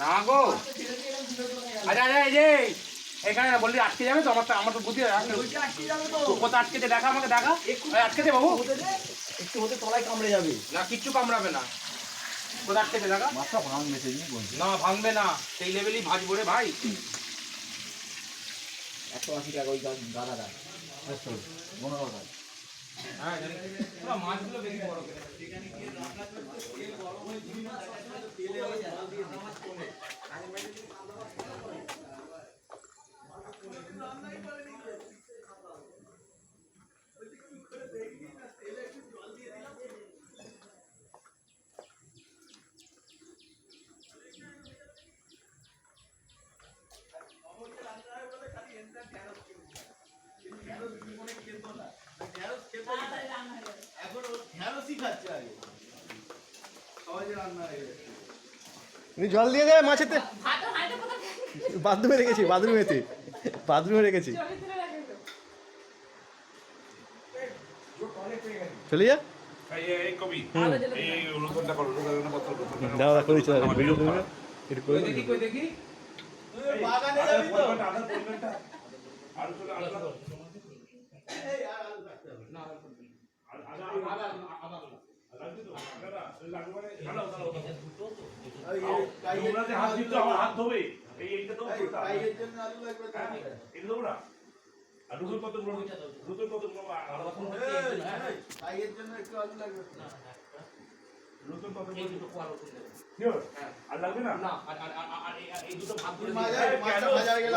না গো। আচ্ছা আচ্ছা এই যে এখানে বললি আটকে যাবে তো আমার তো আমার তো বুদ্ধি আছে। কোথা আটকেছে দেখা আমাকে দেখা। এই আটকেছে বাবু। একটু হতে তলায় কামড়ে যাবে। না কিচ্ছু কামড়াবে না। কোথা আটকেছে দেখা? মাছটা ভাঙবে সেই না ভাঙবে না। সেই লেভেলই ভাজবো রে ভাই। একশো আশি টাকা ওই গাদাটা। পনেরো টাকা হ্যাঁ মাছগুলো বেশি বড় করে। জল দিয়ে দেবে মাছেতে। বাথরুমে রেখেছি বাথরুমেতে। বাথরুমে রেখেছি। চলে যা। হাত ধোবে। এই এইটা তো এটা দেবো না আর রুদন কতগুলো নতুন কতগুলো আলাদা করে রুদন কতগুলো শিওর আর লাগবে না? না আর আর এই- দুটো ভাগ করে হয়ে গেলে